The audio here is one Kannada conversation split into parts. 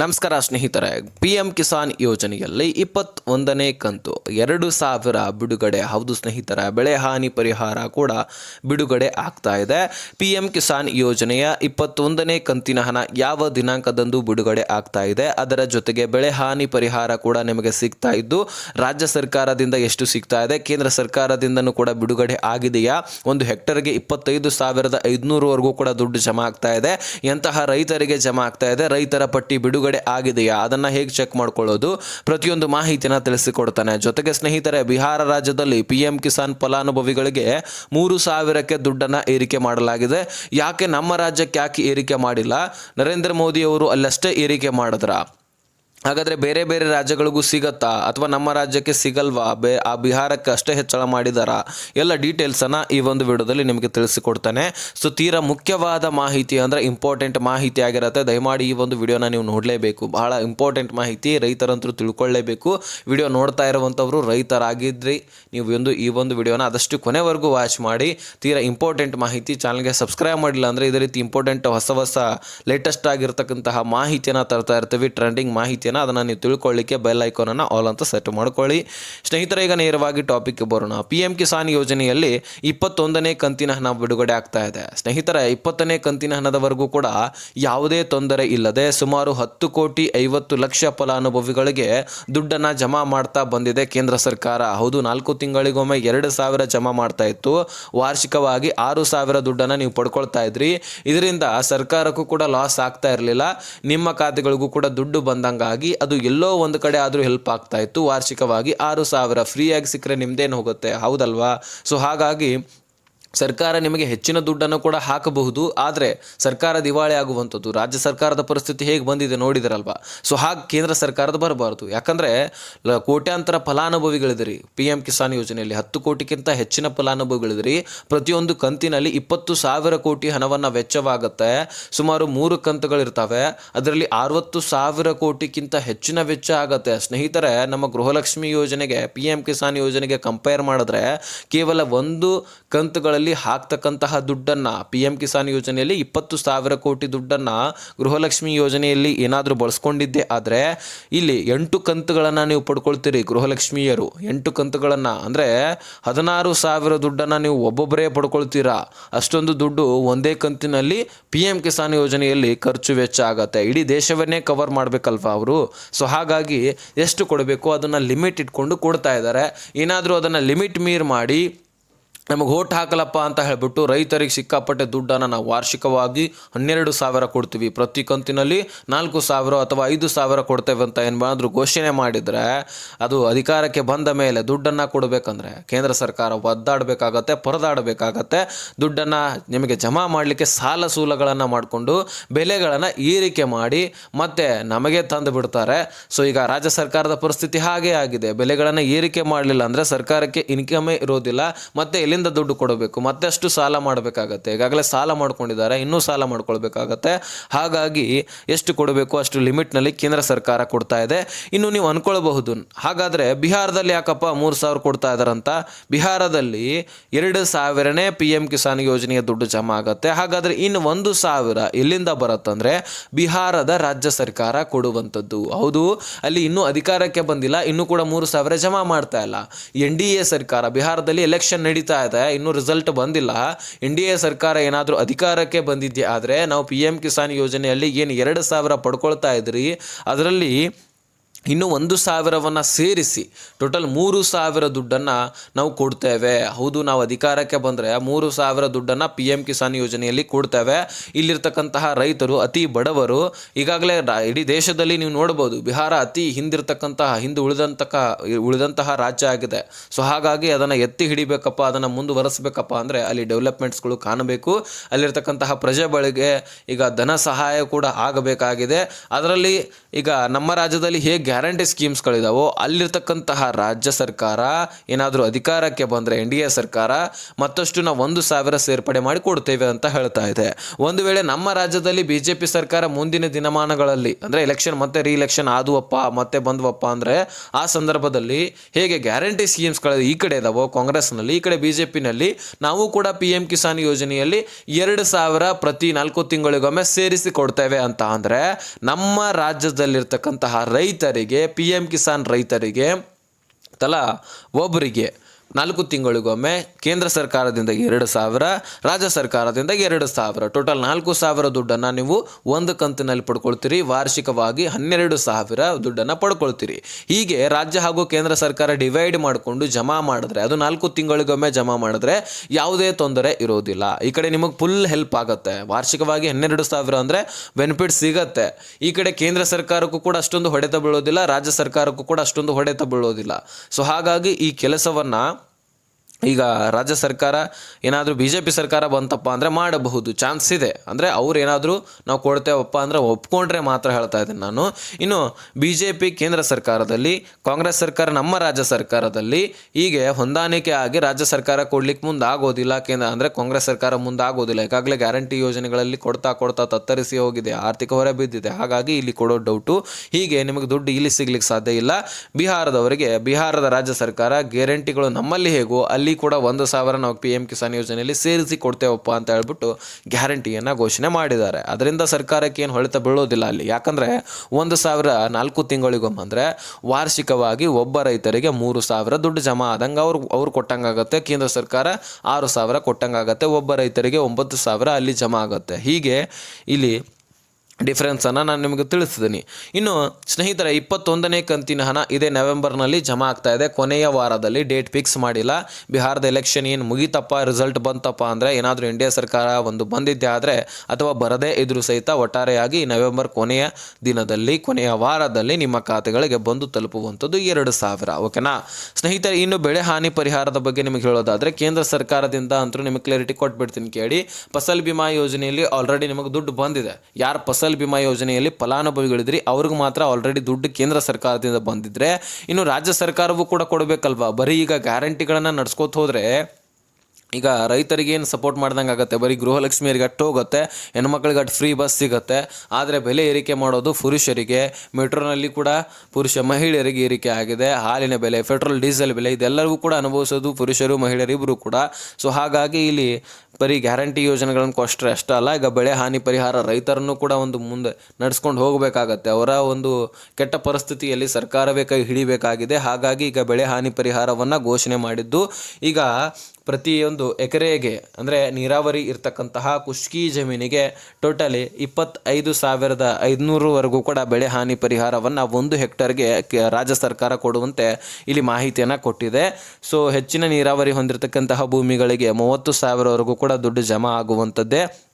ನಮಸ್ಕಾರ ಸ್ನೇಹಿತರೆ ಪಿ ಎಂ ಕಿಸಾನ್ ಯೋಜನೆಯಲ್ಲಿ ಇಪ್ಪತ್ತೊಂದನೇ ಕಂತು, ಎರಡು ಸಾವಿರ ಬಿಡುಗಡೆ. ಹೌದು ಸ್ನೇಹಿತರ, ಬೆಳೆ ಹಾನಿ ಪರಿಹಾರ ಕೂಡ ಬಿಡುಗಡೆ ಆಗ್ತಾ ಇದೆ. ಪಿ ಎಂ ಕಿಸಾನ್ ಯೋಜನೆಯ ಇಪ್ಪತ್ತೊಂದನೇ ಕಂತಿನ ಹಣ ಯಾವ ದಿನಾಂಕದಂದು ಬಿಡುಗಡೆ ಆಗ್ತಾ ಇದೆ? ಅದರ ಜೊತೆಗೆ ಬೆಳೆ ಹಾನಿ ಪರಿಹಾರ ಕೂಡ ನಿಮಗೆ ಸಿಗ್ತಾ ಇದ್ದು, ರಾಜ್ಯ ಸರ್ಕಾರದಿಂದ ಎಷ್ಟು ಸಿಗ್ತಾ ಇದೆ? ಕೇಂದ್ರ ಸರ್ಕಾರದಿಂದನೂ ಕೂಡ ಬಿಡುಗಡೆ ಆಗಿದೆಯಾ? ಒಂದು ಹೆಕ್ಟರ್ಗೆ ಇಪ್ಪತ್ತೈದು ಸಾವಿರದ ಐದುನೂರವರೆಗೂ ಕೂಡ ದುಡ್ಡು ಜಮಾ ಆಗ್ತಾ ಇದೆ. ಎಂತಹ ರೈತರಿಗೆ ಜಮಾ ಆಗ್ತಾ ಇದೆ. ರೈತರ ಪಟ್ಟಿ ಬಿಡುಗಡೆ ಆಗಿದೆಯಾ? ಅದನ್ನ ಹೇಗೆ ಚೆಕ್ ಮಾಡ್ಕೊಳ್ಳೋದು? ಪ್ರತಿಯೊಂದು ಮಾಹಿತಿನ ತಿಳಿಸಿಕೊಡ್ತಾನೆ. ಜೊತೆಗೆ ಸ್ನೇಹಿತರೆ, ಬಿಹಾರ ರಾಜ್ಯದಲ್ಲಿ ಪಿ ಎಂ ಕಿಸಾನ್ ಫಲಾನುಭವಿಗಳಿಗೆ ಮೂರು ಸಾವಿರಕ್ಕೆ ದುಡ್ಡನ್ನ ಏರಿಕೆ ಮಾಡಲಾಗಿದೆ. ಯಾಕೆ ನಮ್ಮ ರಾಜ್ಯಕ್ಕೆ ಯಾಕೆ ಏರಿಕೆ ಮಾಡಿಲ್ಲ? ನರೇಂದ್ರ ಮೋದಿ ಅವರು ಅಲ್ಲಷ್ಟೇ ಏರಿಕೆ ಮಾಡಿದ್ರ? ಹಾಗಾದ್ರೆ ಬೇರೆ ಬೇರೆ ರಾಜ್ಯಗಳಿಗೂ ಸಿಗತ್ತಾ? ಅಥವಾ ನಮ್ಮ ರಾಜ್ಯಕ್ಕೆ ಸಿಗಲ್ವಾ? ಬೇ ಆ ಬಿಹಾರಕ್ಕೆ ಅಷ್ಟೇ ಹೆಚ್ಚಳ ಮಾಡಿದಾರಾ? ಎಲ್ಲ ಡೀಟೇಲ್ಸನ್ನು ಈ ಒಂದು ವಿಡಿಯೋದಲ್ಲಿ ನಿಮಗೆ ತಿಳಿಸಿಕೊಡ್ತಾನೆ. ಸೊ ತೀರಾ ಮುಖ್ಯವಾದ ಮಾಹಿತಿ ಅಂದರೆ ಇಂಪಾರ್ಟೆಂಟ್ ಮಾಹಿತಿ ಆಗಿರುತ್ತೆ. ದಯಮಾಡಿ ಈ ಒಂದು ವಿಡಿಯೋನ ನೀವು ನೋಡಲೇಬೇಕು. ಬಹಳ ಇಂಪಾರ್ಟೆಂಟ್ ಮಾಹಿತಿ. ರೈತರಂತರೂ ತಿಳ್ಕೊಳ್ಳೇಬೇಕು. ವಿಡಿಯೋ ನೋಡ್ತಾ ಇರುವಂಥವ್ರು ರೈತರಾಗಿದ್ರಿ. ನೀವು ಒಂದು ಈ ಒಂದು ವಿಡಿಯೋನ ಆದಷ್ಟು ಕೊನೆವರೆಗೂ ವಾಚ್ ಮಾಡಿ. ತೀರಾ ಇಂಪಾರ್ಟೆಂಟ್ ಮಾಹಿತಿ. ಚಾನಲ್ಗೆ ಸಬ್ಸ್ಕ್ರೈಬ್ ಮಾಡಿಲ್ಲ ಅಂದರೆ ಇದೇ ರೀತಿ ಇಂಪಾರ್ಟೆಂಟ್ ಹೊಸ ಹೊಸ ಲೇಟೆಸ್ಟ್ ಆಗಿರ್ತಕ್ಕಂತಹ ಮಾಹಿತಿಯನ್ನು ತರ್ತಾ ಇರ್ತೀವಿ. ಟ್ರೆಂಡಿಂಗ್ ಮಾಹಿತಿಯನ್ನು ಅದನ್ನು ನೀವು ತಿಳ್ಕೊಳ್ಳಿಕ್ಕೆ ಬೆಲ್ ಐಕಾನನ್ನು ಆಲ್ ಅಂತ ಸೆಟ್ ಮಾಡ್ಕೊಳ್ಳಿ. ಸ್ನೇಹಿತರೆ, ಈಗ ನೇರವಾಗಿ ಟಾಪಿಕ್ಗೆ ಬರೋಣ. ಪಿ ಎಂ ಕಿಸಾನ್ ಯೋಜನೆಯಲ್ಲಿ ಇಪ್ಪತ್ತೊಂದನೇ ಕಂತಿನ ಹಣ ಬಿಡುಗಡೆ ಆಗ್ತಾ ಇದೆ. ಸ್ನೇಹಿತರೆ, ಇಪ್ಪತ್ತನೇ ಕಂತಿನ ಹಣದವರೆಗೂ ಕೂಡ ಯಾವುದೇ ತೊಂದರೆ ಇಲ್ಲದೆ ಸುಮಾರು ಹತ್ತು ಕೋಟಿ ಐವತ್ತು ಲಕ್ಷ ಫಲಾನುಭವಿಗಳಿಗೆ ದುಡ್ಡನ್ನು ಜಮಾ ಮಾಡ್ತಾ ಬಂದಿದೆ ಕೇಂದ್ರ ಸರ್ಕಾರ. ಹೌದು, ನಾಲ್ಕು ತಿಂಗಳಿಗೊಮ್ಮೆ ಎರಡು ಸಾವಿರ ಜಮಾ ಮಾಡ್ತಾ ಇತ್ತು. ವಾರ್ಷಿಕವಾಗಿ ಆರು ಸಾವಿರ ದುಡ್ಡನ್ನು ನೀವು ಪಡ್ಕೊಳ್ತಾ ಇದ್ರಿ. ಇದರಿಂದ ಸರ್ಕಾರಕ್ಕೂ ಕೂಡ ಲಾಸ್ ಆಗ್ತಾ ಇರಲಿಲ್ಲ. ನಿಮ್ಮ ಖಾತೆಗಳಿಗೂ ಕೂಡ ದುಡ್ಡು ಬಂದಂಗಾಗಿ ಅದು ಎಲ್ಲೋ ಒಂದು ಕಡೆ ಆದರೂ ಹೆಲ್ಪ್ ಆಗ್ತಾ ಇತ್ತು. ವಾರ್ಷಿಕವಾಗಿ ಆರು ಸಾವಿರ ಫ್ರೀಯಾಗಿ ಸಿಕ್ಕರೆ ನಿಮ್ದೇನು ಹೋಗುತ್ತೆ? ಹೌದಲ್ವಾ? ಸೊ ಹಾಗಾಗಿ ಸರ್ಕಾರ ನಿಮಗೆ ಹೆಚ್ಚಿನ ದುಡ್ಡನ್ನು ಕೂಡ ಹಾಕಬಹುದು, ಆದರೆ ಸರ್ಕಾರ ದಿವಾಳಿ ಆಗುವಂಥದ್ದು, ರಾಜ್ಯ ಸರ್ಕಾರದ ಪರಿಸ್ಥಿತಿ ಹೇಗೆ ಬಂದಿದೆ ನೋಡಿದರಲ್ವಾ? ಸೊ ಹಾಗೆ ಕೇಂದ್ರ ಸರ್ಕಾರದ ಬರಬಾರ್ದು. ಯಾಕಂದರೆ ಕೋಟ್ಯಾಂತರ ಫಲಾನುಭವಿಗಳಿದಿರಿ. ಪಿ ಎಂ ಕಿಸಾನ್ ಯೋಜನೆಯಲ್ಲಿ ಹತ್ತು ಕೋಟಿಗಿಂತ ಹೆಚ್ಚಿನ ಫಲಾನುಭವಿಗಳಿದಿರಿ. ಪ್ರತಿಯೊಂದು ಕಂತಿನಲ್ಲಿ ಇಪ್ಪತ್ತು ಸಾವಿರ ಕೋಟಿ ಹಣವನ್ನು ವೆಚ್ಚವಾಗುತ್ತೆ. ಸುಮಾರು ಮೂರು ಕಂತುಗಳಿರ್ತವೆ. ಅದರಲ್ಲಿ ಅರವತ್ತು ಸಾವಿರ ಕೋಟಿಗಿಂತ ಹೆಚ್ಚಿನ ವೆಚ್ಚ ಆಗುತ್ತೆ. ಸ್ನೇಹಿತರೆ, ನಮ್ಮ ಗೃಹಲಕ್ಷ್ಮಿ ಯೋಜನೆಗೆ ಪಿ ಎಂ ಕಿಸಾನ್ ಯೋಜನೆಗೆ ಕಂಪೇರ್ ಮಾಡಿದ್ರೆ ಕೇವಲ ಒಂದು ಕಂತುಗಳಲ್ಲಿ ಹಾಕ್ತಕ್ಕಂತಹ ದುಡ್ಡನ್ನು ಪಿ ಎಂ ಕಿಸಾನ್ ಯೋಜನೆಯಲ್ಲಿ ಇಪ್ಪತ್ತು ಸಾವಿರ ಕೋಟಿ ದುಡ್ಡನ್ನು ಗೃಹಲಕ್ಷ್ಮಿ ಯೋಜನೆಯಲ್ಲಿ ಏನಾದರೂ ಬಳಸ್ಕೊಂಡಿದ್ದೆ ಆದರೆ ಇಲ್ಲಿ ಎಂಟು ಕಂತುಗಳನ್ನು ನೀವು ಪಡ್ಕೊಳ್ತೀರಿ ಗೃಹಲಕ್ಷ್ಮಿಯರು. ಎಂಟು ಕಂತುಗಳನ್ನು ಅಂದರೆ ಹದಿನಾರು ಸಾವಿರ ದುಡ್ಡನ್ನು ನೀವು ಒಬ್ಬೊಬ್ಬರೇ ಪಡ್ಕೊಳ್ತೀರಾ. ಅಷ್ಟೊಂದು ದುಡ್ಡು ಒಂದೇ ಕಂತಿನಲ್ಲಿ ಪಿ ಎಂ ಕಿಸಾನ್ ಯೋಜನೆಯಲ್ಲಿ ಖರ್ಚು ವೆಚ್ಚ ಆಗತ್ತೆ. ಇಡೀ ದೇಶವನ್ನೇ ಕವರ್ ಮಾಡಬೇಕಲ್ವಾ ಅವರು? ಸೊ ಹಾಗಾಗಿ ಎಷ್ಟು ಕೊಡಬೇಕು? ಅದನ್ನು ಲಿಮಿಟ್ ಇಟ್ಕೊಂಡು ಕೊಡ್ತಾ ಇದ್ದಾರೆ. ಏನಾದರೂ ಅದನ್ನು ಲಿಮಿಟ್ ಮೀರ್ ಮಾಡಿ ನಮಗೆ ಓಟ್ ಹಾಕಲಪ್ಪ ಅಂತ ಹೇಳಿಬಿಟ್ಟು ರೈತರಿಗೆ ಸಿಕ್ಕಾಪಟ್ಟೆ ದುಡ್ಡನ್ನು ನಾವು ವಾರ್ಷಿಕವಾಗಿ ಹನ್ನೆರಡು ಸಾವಿರ ಕೊಡ್ತೀವಿ. ಪ್ರತಿ ಕಂತಿನಲ್ಲಿ ನಾಲ್ಕು ಸಾವಿರ ಅಥವಾ ಐದು ಸಾವಿರ ಕೊಡ್ತೇವೆ ಅಂತ ಏನಾದರೂ ಘೋಷಣೆ ಮಾಡಿದರೆ ಅದು ಅಧಿಕಾರಕ್ಕೆ ಬಂದ ಮೇಲೆ ದುಡ್ಡನ್ನು ಕೊಡಬೇಕಂದ್ರೆ ಕೇಂದ್ರ ಸರ್ಕಾರ ಒದ್ದಾಡಬೇಕಾಗತ್ತೆ, ಪರದಾಡಬೇಕಾಗತ್ತೆ. ದುಡ್ಡನ್ನು ನಿಮಗೆ ಜಮಾ ಮಾಡಲಿಕ್ಕೆ ಸಾಲ ಸೂಲಗಳನ್ನು ಮಾಡಿಕೊಂಡು ಬೆಲೆಗಳನ್ನು ಏರಿಕೆ ಮಾಡಿ ಮತ್ತೆ ನಮಗೆ ತಂದು ಬಿಡ್ತಾರೆ. ಸೊ ಈಗ ರಾಜ್ಯ ಸರ್ಕಾರದ ಪರಿಸ್ಥಿತಿ ಹಾಗೇ ಆಗಿದೆ. ಬೆಲೆಗಳನ್ನು ಏರಿಕೆ ಮಾಡಲಿಲ್ಲ ಅಂದರೆ ಸರ್ಕಾರಕ್ಕೆ ಇನ್ಕಮೇ ಇರೋದಿಲ್ಲ. ಮತ್ತೆ ಎಲ್ಲಿಂದ ದುಡ್ಡು ಕೊಡಬೇಕು, ಮತ್ತಷ್ಟು ಸಾಲ ಮಾಡಬೇಕಾಗತ್ತೆ. ಈಗಾಗಲೇ ಸಾಲ ಮಾಡ್ಕೊಂಡಿದ್ದಾರೆ, ಇನ್ನೂ ಸಾಲ ಮಾಡ್ಕೊಳ್ಬೇಕಾಗತ್ತೆ. ಹಾಗಾಗಿ ಎಷ್ಟು ಕೊಡಬೇಕು ಅಷ್ಟು ಲಿಮಿಟ್ನಲ್ಲಿ ಕೇಂದ್ರ ಸರ್ಕಾರ ಕೊಡ್ತಾ ಇದೆ. ಇನ್ನು ನೀವು ಅಂದ್ಕೊಳ್ಬಹುದು ಹಾಗಾದರೆ ಬಿಹಾರದಲ್ಲಿ ಯಾಕಪ್ಪ ಮೂರು ಸಾವಿರ ಕೊಡ್ತಾ ಇದ್ದಾರಂತ? ಬಿಹಾರದಲ್ಲಿ ಎರಡು ಸಾವಿರನೇ ಪಿ ಎಂ ಕಿಸಾನ್ ಯೋಜನೆಯ ದುಡ್ಡು ಜಮಾ ಆಗುತ್ತೆ. ಹಾಗಾದರೆ ಇನ್ನು ಒಂದು ಸಾವಿರ ಎಲ್ಲಿಂದ ಬರುತ್ತಂದರೆ ಬಿಹಾರದ ರಾಜ್ಯ ಸರ್ಕಾರ ಕೊಡುವಂಥದ್ದು. ಹೌದು, ಅಲ್ಲಿ ಇನ್ನೂ ಅಧಿಕಾರಕ್ಕೆ ಬಂದಿಲ್ಲ, ಇನ್ನೂ ಕೂಡ ಮೂರು ಸಾವಿರ ಜಮಾ ಮಾಡ್ತಾ ಇಲ್ಲ. ಎನ್ ಡಿ ಎ ಸರ್ಕಾರ ಬಿಹಾರದಲ್ಲಿ ಎಲೆಕ್ಷನ್ ನಡೀತಾ ಇನ್ನೂ ರಿಸಲ್ಟ್ ಬಂದಿಲ್ಲ. ಎನ್ ಸರ್ಕಾರ ಏನಾದರೂ ಅಧಿಕಾರಕ್ಕೆ ಬಂದಿದ್ದೆ ಆದರೆ ನಾವು ಪಿ ಎಂ ಕಿಸಾನ್ ಯೋಜನೆಯಲ್ಲಿ ಏನು ಎರಡು ಸಾವಿರ ಪಡ್ಕೊಳ್ತಾ ಇದ್ರಿ. ಅದರಲ್ಲಿ ಇನ್ನು ಒಂದು ಸಾವಿರವನ್ನು ಸೇರಿಸಿ ಟೋಟಲ್ ಮೂರು ಸಾವಿರ ದುಡ್ಡನ್ನು ನಾವು ಕೊಡ್ತೇವೆ. ಹೌದು, ನಾವು ಅಧಿಕಾರಕ್ಕೆ ಬಂದರೆ ಮೂರು ಸಾವಿರ ದುಡ್ಡನ್ನು ಪಿ ಎಂ ಕಿಸಾನ್ ಯೋಜನೆಯಲ್ಲಿ ಕೊಡ್ತೇವೆ. ಇಲ್ಲಿರ್ತಕ್ಕಂತಹ ರೈತರು, ಅತಿ ಬಡವರು, ಈಗಾಗಲೇ ಇಡೀ ದೇಶದಲ್ಲಿ ನೀವು ನೋಡ್ಬೋದು, ಬಿಹಾರ ಅತಿ ಹಿಂದಿರ್ತಕ್ಕಂತಹ, ಹಿಂದೆ ಉಳಿದಂತಹ ಉಳಿದಂತಹ ರಾಜ್ಯ ಆಗಿದೆ. ಸೊ ಹಾಗಾಗಿ ಅದನ್ನು ಎತ್ತಿ ಹಿಡಿಬೇಕಪ್ಪ, ಅದನ್ನು ಮುಂದುವರೆಸಬೇಕಪ್ಪ ಅಂದರೆ ಅಲ್ಲಿ ಡೆವಲಪ್ಮೆಂಟ್ಸ್ಗಳು ಕಾಣಬೇಕು. ಅಲ್ಲಿರ್ತಕ್ಕಂತಹ ಪ್ರಜೆಗಳಿಗೆ ಈಗ ಧನ ಸಹಾಯ ಕೂಡ ಆಗಬೇಕಾಗಿದೆ. ಅದರಲ್ಲಿ ಈಗ ನಮ್ಮ ರಾಜ್ಯದಲ್ಲಿ ಹೇಗೆ ಗ್ಯಾರಂಟಿ ಸ್ಕೀಮ್ಸ್ಗಳಿದಾವೋ, ಅಲ್ಲಿರ್ತಕ್ಕಂತಹ ರಾಜ್ಯ ಸರ್ಕಾರ ಏನಾದರೂ ಅಧಿಕಾರಕ್ಕೆ ಬಂದರೆ ಎನ್ ಡಿ ಎ ಸರ್ಕಾರ ಮತ್ತಷ್ಟು ನಾವು ಒಂದು ಸಾವಿರ ಸೇರ್ಪಡೆ ಮಾಡಿ ಕೊಡ್ತೇವೆ ಅಂತ ಹೇಳ್ತಾ ಇದೆ. ಒಂದು ವೇಳೆ ನಮ್ಮ ರಾಜ್ಯದಲ್ಲಿ ಬಿ ಜೆ ಪಿ ಸರ್ಕಾರ ಮುಂದಿನ ದಿನಮಾನಗಳಲ್ಲಿ, ಅಂದರೆ ಎಲೆಕ್ಷನ್ ಮತ್ತೆ ರೀ ಎಲೆಕ್ಷನ್ ಆದುವಪ್ಪ, ಮತ್ತೆ ಬಂದ್ವಪ್ಪ ಅಂದರೆ, ಆ ಸಂದರ್ಭದಲ್ಲಿ ಹೇಗೆ ಗ್ಯಾರಂಟಿ ಸ್ಕೀಮ್ಸ್ಗಳು ಈ ಕಡೆ ಇದಾವೋ, ಕಾಂಗ್ರೆಸ್ನಲ್ಲಿ, ಈ ಕಡೆ ಬಿ ಜೆ ಪಿನಲ್ಲಿ ನಾವು ಕೂಡ ಪಿ ಎಂ ಕಿಸಾನ್ ಯೋಜನೆಯಲ್ಲಿ ಎರಡು ಸಾವಿರ ಪ್ರತಿ ನಾಲ್ಕು ತಿಂಗಳಿಗೊಮ್ಮೆ ಸೇರಿಸಿ ಕೊಡ್ತೇವೆ ಅಂತ ಅಂದರೆ, ನಮ್ಮ ರಾಜ್ಯದಲ್ಲಿರ್ತಕ್ಕಂತಹ ರೈತರಿಗೆ ಪಿ ಎಂ ಕಿಸಾನ್ ರೈತರಿಗೆ ತಲಾ ಒಬ್ಬರಿಗೆ ನಾಲ್ಕು ತಿಂಗಳಿಗೊಮ್ಮೆ ಕೇಂದ್ರ ಸರ್ಕಾರದಿಂದ ಎರಡು ಸಾವಿರ, ರಾಜ್ಯ ಸರ್ಕಾರದಿಂದ ಎರಡು ಸಾವಿರ. ಟೋಟಲ್ ನಾಲ್ಕು ಸಾವಿರ ದುಡ್ಡನ್ನು ನೀವು ಒಂದು ಕಂತಿನಲ್ಲಿ ಪಡ್ಕೊಳ್ತೀರಿ. ವಾರ್ಷಿಕವಾಗಿ ಹನ್ನೆರಡು ಸಾವಿರ ದುಡ್ಡನ್ನು ಪಡ್ಕೊಳ್ತೀರಿ. ಹೀಗೆ ರಾಜ್ಯ ಹಾಗೂ ಕೇಂದ್ರ ಸರ್ಕಾರ ಡಿವೈಡ್ ಮಾಡಿಕೊಂಡು ಜಮಾ ಮಾಡಿದ್ರೆ, ಅದು ನಾಲ್ಕು ತಿಂಗಳಿಗೊಮ್ಮೆ ಜಮಾ ಮಾಡಿದ್ರೆ ಯಾವುದೇ ತೊಂದರೆ ಇರೋದಿಲ್ಲ. ಈ ಕಡೆ ನಿಮಗೆ ಫುಲ್ ಹೆಲ್ಪ್ ಆಗುತ್ತೆ. ವಾರ್ಷಿಕವಾಗಿ ಹನ್ನೆರಡು ಸಾವಿರ ಅಂದರೆ ಬೆನಿಫಿಟ್ ಸಿಗತ್ತೆ. ಈ ಕಡೆ ಕೇಂದ್ರ ಸರ್ಕಾರಕ್ಕೂ ಕೂಡ ಅಷ್ಟೊಂದು ಹೊಡೆತ ಬೀಳೋದಿಲ್ಲ, ರಾಜ್ಯ ಸರ್ಕಾರಕ್ಕೂ ಕೂಡ ಅಷ್ಟೊಂದು ಹೊಡೆತ ಬೀಳೋದಿಲ್ಲ. ಸೊ ಹಾಗಾಗಿ ಈ ಕೆಲಸವನ್ನು ಈಗ ರಾಜ್ಯ ಸರ್ಕಾರ ಏನಾದರೂ ಬಿ ಜೆ ಪಿ ಸರ್ಕಾರ ಬಂತಪ್ಪ ಅಂದರೆ ಮಾಡಬಹುದು, ಚಾನ್ಸ್ ಇದೆ. ಅಂದರೆ ಅವ್ರು ಏನಾದರೂ ನಾವು ಕೊಡ್ತೇವಪ್ಪ ಅಂದರೆ ಒಪ್ಕೊಂಡ್ರೆ ಮಾತ್ರ ಹೇಳ್ತಾ ಇದ್ದೀನಿ ನಾನು. ಇನ್ನು ಬಿ ಜೆ ಪಿ ಕೇಂದ್ರ ಸರ್ಕಾರದಲ್ಲಿ, ಕಾಂಗ್ರೆಸ್ ಸರ್ಕಾರ ನಮ್ಮ ರಾಜ್ಯ ಸರ್ಕಾರದಲ್ಲಿ ಹೀಗೆ ಹೊಂದಾಣಿಕೆ ಆಗಿ ರಾಜ್ಯ ಸರ್ಕಾರ ಕೊಡ್ಲಿಕ್ಕೆ ಮುಂದೆ ಆಗೋದಿಲ್ಲ ಕೇಂದ್ರ ಅಂದರೆ ಕಾಂಗ್ರೆಸ್ ಸರ್ಕಾರ ಮುಂದೆ ಆಗೋದಿಲ್ಲ ಈಗಾಗಲೇ ಗ್ಯಾರಂಟಿ ಯೋಜನೆಗಳಲ್ಲಿ ಕೊಡ್ತಾ ಕೊಡ್ತಾ ತತ್ತರಿಸಿ ಹೋಗಿದೆ. ಆರ್ಥಿಕ ಹೊರೆ ಬಿದ್ದಿದೆ. ಹಾಗಾಗಿ ಇಲ್ಲಿ ಕೊಡೋ ಡೌಟು. ಹೀಗೆ ನಿಮಗೆ ದುಡ್ಡು ಇಲ್ಲಿ ಸಿಗ್ಲಿಕ್ಕೆ ಸಾಧ್ಯ ಇಲ್ಲ. ಬಿಹಾರದವರಿಗೆ, ಬಿಹಾರದ ರಾಜ್ಯ ಸರ್ಕಾರ ಗ್ಯಾರಂಟಿಗಳು ನಮ್ಮಲ್ಲಿ ಹೇಗೋ ಅಲ್ಲಿ ಕೂಡ ಒಂದು ಸಾವಿರ ನಾವು ಪಿ ಎಂ ಕಿಸಾನ್ ಯೋಜನೆಯಲ್ಲಿ ಸೇರಿಸಿ ಕೊಡ್ತೇವಪ್ಪ ಅಂತ ಹೇಳ್ಬಿಟ್ಟು ಗ್ಯಾರಂಟಿಯನ್ನು ಘೋಷಣೆ ಮಾಡಿದ್ದಾರೆ. ಅದರಿಂದ ಸರ್ಕಾರಕ್ಕೆ ಏನು ಹೊಳೆತ ಬೀಳೋದಿಲ್ಲ ಅಲ್ಲಿ. ಯಾಕಂದರೆ ಒಂದು ಸಾವಿರ ನಾಲ್ಕು ತಿಂಗಳಿಗೊಮ್ಮಂದರೆ ವಾರ್ಷಿಕವಾಗಿ ಒಬ್ಬ ರೈತರಿಗೆ ಮೂರು ಸಾವಿರ ದುಡ್ಡು ಜಮಾ ಆದಂಗೆ ಅವ್ರು ಅವ್ರು ಕೊಟ್ಟಂಗಾಗತ್ತೆ. ಕೇಂದ್ರ ಸರ್ಕಾರ ಆರು ಸಾವಿರ ಕೊಟ್ಟಂಗಾಗತ್ತೆ. ಒಬ್ಬ ರೈತರಿಗೆ ಒಂಬತ್ತು ಸಾವಿರ ಅಲ್ಲಿ ಜಮಾ ಆಗುತ್ತೆ. ಹೀಗೆ ಇಲ್ಲಿ ಡಿಫ್ರೆನ್ಸನ್ನು ನಾನು ನಿಮಗೆ ತಿಳಿಸಿದ್ದೀನಿ ಇನ್ನು ಸ್ನೇಹಿತರೆ, ಇಪ್ಪತ್ತೊಂದನೇ ಕಂತಿನ ಹಣ ಇದೇ ನವೆಂಬರ್ನಲ್ಲಿ ಜಮಾ ಆಗ್ತಾ ಇದೆ. ಕೊನೆಯ ವಾರದಲ್ಲಿ ಡೇಟ್ ಫಿಕ್ಸ್ ಮಾಡಿಲ್ಲ. ಬಿಹಾರದ ಎಲೆಕ್ಷನ್ ಏನು ಮುಗಿತಪ್ಪ, ರಿಸಲ್ಟ್ ಬಂತಪ್ಪ ಅಂದರೆ ಏನಾದರೂ ಎ ಸರ್ಕಾರ ಒಂದು ಬಂದಿದ್ದೆ ಆದರೆ ಅಥವಾ ಬರದೇ ಇದ್ರೂ ಸಹಿತ ಒಟ್ಟಾರೆಯಾಗಿ ನವೆಂಬರ್ ಕೊನೆಯ ದಿನದಲ್ಲಿ, ಕೊನೆಯ ವಾರದಲ್ಲಿ ನಿಮ್ಮ ಖಾತೆಗಳಿಗೆ ಬಂದು ತಲುಪುವಂಥದ್ದು ಎರಡು ಸಾವಿರ, ಓಕೆನಾ? ಸ್ನೇಹಿತರೆ, ಇನ್ನು ಬೆಳೆ ಹಾನಿ ಪರಿಹಾರದ ಬಗ್ಗೆ ನಿಮಗೆ ಹೇಳೋದಾದರೆ, ಕೇಂದ್ರ ಸರ್ಕಾರದಿಂದ ಅಂತೂ ನಿಮಗೆ ಕ್ಲಾರಿಟಿ ಕೊಟ್ಬಿಡ್ತೀನಿ ಕೇಳಿ. ಫಸಲ್ ಬಿಮಾ ಯೋಜನೆಯಲ್ಲಿ ಆಲ್ರೆಡಿ ನಿಮಗೆ ದುಡ್ಡು ಬಂದಿದೆ. ಯಾರು ಫಸಲ್ ಬಿಮಾ ಯೋಜನೆಯಲ್ಲಿ ಫಲಾನುಭವಿಗಳಿದ್ರಿ, ಅವ್ರಿಗೆ ಮಾತ್ರ ಆಲ್ರೆಡಿ ದುಡ್ಡು ಕೇಂದ್ರ ಸರ್ಕಾರದಿಂದ ಬಂದಿದ್ರೆ, ಇನ್ನು ರಾಜ್ಯ ಸರ್ಕಾರವೂ ಕೂಡ ಕೊಡಬೇಕಲ್ವಾ? ಬರೀ ಈಗ ಗ್ಯಾರಂಟಿಗಳನ್ನು ನಡ್ಸ್ಕೋತ ಹೋದರೆ, ಈಗ ರೈತರಿಗೆ ಏನು ಸಪೋರ್ಟ್ ಮಾಡ್ದಂಗೆ ಆಗುತ್ತೆ? ಬರೀ ಗೃಹಲಕ್ಷ್ಮಿಯರಿಗೆ ಅಟ್ಟು ಹೋಗುತ್ತೆ, ಹೆಣ್ಮಕ್ಳಿಗೆ ಅಷ್ಟು ಫ್ರೀ ಬಸ್ ಸಿಗುತ್ತೆ, ಆದರೆ ಬೆಲೆ ಏರಿಕೆ ಮಾಡೋದು ಪುರುಷರಿಗೆ ಮೆಟ್ರೋನಲ್ಲಿ ಕೂಡ ಪುರುಷ ಮಹಿಳೆಯರಿಗೆ ಏರಿಕೆ ಆಗಿದೆ, ಹಾಲಿನ ಬೆಲೆ ಪೆಟ್ರೋಲ್ ಡೀಸೆಲ್ ಬೆಲೆ ಇದೆಲ್ಲರಿಗೂ ಕೂಡ ಅನುಭವಿಸೋದು ಪುರುಷರು ಮಹಿಳೆಯರಿಬ್ಬರು ಕೂಡ. ಸೊ ಹಾಗಾಗಿ ಇಲ್ಲಿ ಬರೀ ಗ್ಯಾರಂಟಿ ಯೋಜನೆಗಳನ್ನು ಕೊಷ್ಟ್ರೆ ಅಷ್ಟೇ ಅಲ್ಲ, ಈಗ ಬೆಳೆ ಹಾನಿ ಪರಿಹಾರ ರೈತರನ್ನು ಕೂಡ ಒಂದು ಮುಂದೆ ನಡೆಸ್ಕೊಂಡು ಹೋಗಬೇಕಾಗತ್ತೆ. ಅವರ ಒಂದು ಕೆಟ್ಟ ಪರಿಸ್ಥಿತಿಯಲ್ಲಿ ಸರ್ಕಾರವೇ ಕೈ ಹಿಡಿಬೇಕಾಗಿದೆ. ಹಾಗಾಗಿ ಈಗ ಬೆಳೆ ಹಾನಿ ಪರಿಹಾರವನ್ನು ಘೋಷಣೆ ಮಾಡಿದ್ದು, ಈಗ ಪ್ರತಿಯೊಂದು ಎಕರೆಗೆ ಅಂದರೆ ನೀರಾವರಿ ಇರ್ತಕ್ಕಂತಹ ಕುಷ್ಕಿ ಜಮೀನಿಗೆ ಟೋಟಲಿ ಇಪ್ಪತ್ತೈದು ಸಾವಿರದ ಐದುನೂರವರೆಗೂ ಕೂಡ ಬೆಳೆ ಹಾನಿ ಪರಿಹಾರವನ್ನು ಒಂದು ಹೆಕ್ಟರ್ಗೆ ರಾಜ್ಯ ಸರ್ಕಾರ ಕೊಡುವಂತೆ ಇಲ್ಲಿ ಮಾಹಿತಿಯನ್ನು ಕೊಟ್ಟಿದೆ. ಸೊ, ಹೆಚ್ಚಿನ ನೀರಾವರಿ ಹೊಂದಿರತಕ್ಕಂತಹ ಭೂಮಿಗಳಿಗೆ ಮೂವತ್ತು ಸಾವಿರವರೆಗೂ ಕೂಡ ದುಡ್ಡು ಜಮಾ ಆಗುವಂಥದ್ದೇ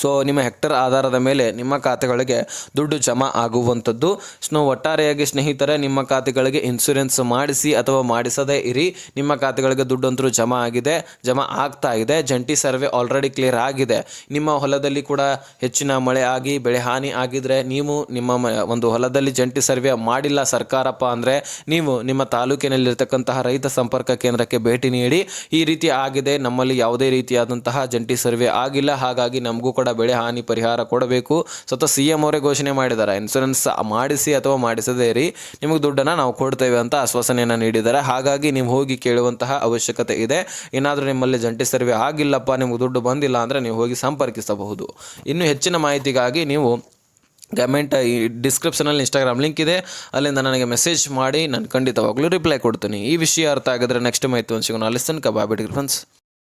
ಸೊ ನಿಮ್ಮ ಹೆಕ್ಟರ್ ಆಧಾರದ ಮೇಲೆ ನಿಮ್ಮ ಖಾತೆಗಳಿಗೆ ದುಡ್ಡು ಜಮಾ ಆಗುವಂಥದ್ದು. ಸೊ ಒಟ್ಟಾರೆಯಾಗಿ ಸ್ನೇಹಿತರೆ, ನಿಮ್ಮ ಖಾತೆಗಳಿಗೆ ಇನ್ಸೂರೆನ್ಸ್ ಮಾಡಿಸಿ ಅಥವಾ ಮಾಡಿಸದೇ ಇರಿ. ನಿಮ್ಮ ಖಾತೆಗಳಿಗೆ ದುಡ್ಡು ಅಂತರೂ ಜಮಾ ಆಗಿದೆ, ಜಮಾ ಆಗ್ತಾ ಇದೆ. ಜಂಟಿ ಸರ್ವೆ ಆಲ್ರೆಡಿ ಕ್ಲಿಯರ್ ಆಗಿದೆ. ನಿಮ್ಮ ಹೊಲದಲ್ಲಿ ಕೂಡ ಹೆಚ್ಚಿನ ಮಳೆ ಆಗಿ, ಬೆಳೆ ಹಾನಿ ಆಗಿದ್ರೆ ನೀವು ನಿಮ್ಮ ಒಂದು ಹೊಲದಲ್ಲಿ ಜಂಟಿ ಸರ್ವೆ ಮಾಡಿಲ್ಲ ಸರ್ಕಾರಪ್ಪ ಅಂದರೆ ನೀವು ನಿಮ್ಮ ತಾಲೂಕಿನಲ್ಲಿರ್ತಕ್ಕಂತಹ ರೈತ ಸಂಪರ್ಕ ಕೇಂದ್ರಕ್ಕೆ ಭೇಟಿ ನೀಡಿ. ಈ ರೀತಿ ಆಗಿದೆ, ನಮ್ಮಲ್ಲಿ ಯಾವುದೇ ರೀತಿಯಾದಂತಹ ಜಂಟಿ ಸರ್ವೆ ಆಗಿಲ್ಲ. ಹಾಗಾಗಿ ನಮಗೂ ಬೆಳೆ ಹಾನಿ ಪರಿಹಾರ ಕೊಡಬೇಕು. ಸ್ವತಃ ಸಿ ಎಂ ಅವರೇ ಘೋಷಣೆ ಮಾಡಿದ್ದಾರೆ. ಇನ್ಸೂರೆನ್ಸ್ ಮಾಡಿಸಿ ಅಥವಾ ಮಾಡಿಸದೇ ರೀ ನಿಮಗೆ ದುಡ್ಡನ್ನು ನಾವು ಕೊಡ್ತೇವೆ ಅಂತ ಆಶ್ವಾಸನೆಯನ್ನು ನೀಡಿದ್ದಾರೆ. ಹಾಗಾಗಿ ನೀವು ಹೋಗಿ ಕೇಳುವಂತಹ ಅವಶ್ಯಕತೆ ಇದೆ. ಏನಾದರೂ ನಿಮ್ಮಲ್ಲಿ ಜಂಟಿ ಸರ್ವೆ ಆಗಿಲ್ಲಪ್ಪ, ನಿಮಗೆ ದುಡ್ಡು ಬಂದಿಲ್ಲ ಅಂದರೆ ನೀವು ಹೋಗಿ ಸಂಪರ್ಕಿಸಬಹುದು. ಇನ್ನು ಹೆಚ್ಚಿನ ಮಾಹಿತಿಗಾಗಿ ನೀವು ಗಮೆಂಟ್ ಈ ಡಿಸ್ಕ್ರಿಪ್ಷನಲ್ಲಿ ಇನ್ಸ್ಟಾಗ್ರಾಮ್ ಲಿಂಕ್ ಇದೆ. ಅಲ್ಲಿಂದ ನನಗೆ ಮೆಸೇಜ್ ಮಾಡಿ, ನಾನು ಖಂಡಿತವಾಗ್ಲೂ ರಿಪ್ಲೈ ಕೊಡ್ತೀನಿ. ಈ ವಿಷಯ ಅರ್ಥ ಆಗಿದ್ರೆ ನೆಕ್ಸ್ಟ್ ಮಾಹಿತಿ ಒಂದು ಸಿಗೋಣ ಅಲ್ಲಿ ಕಬಾಬಿಡ್ ಬಾಬಿಡಿ ಫ್ರೆಂಡ್ಸ್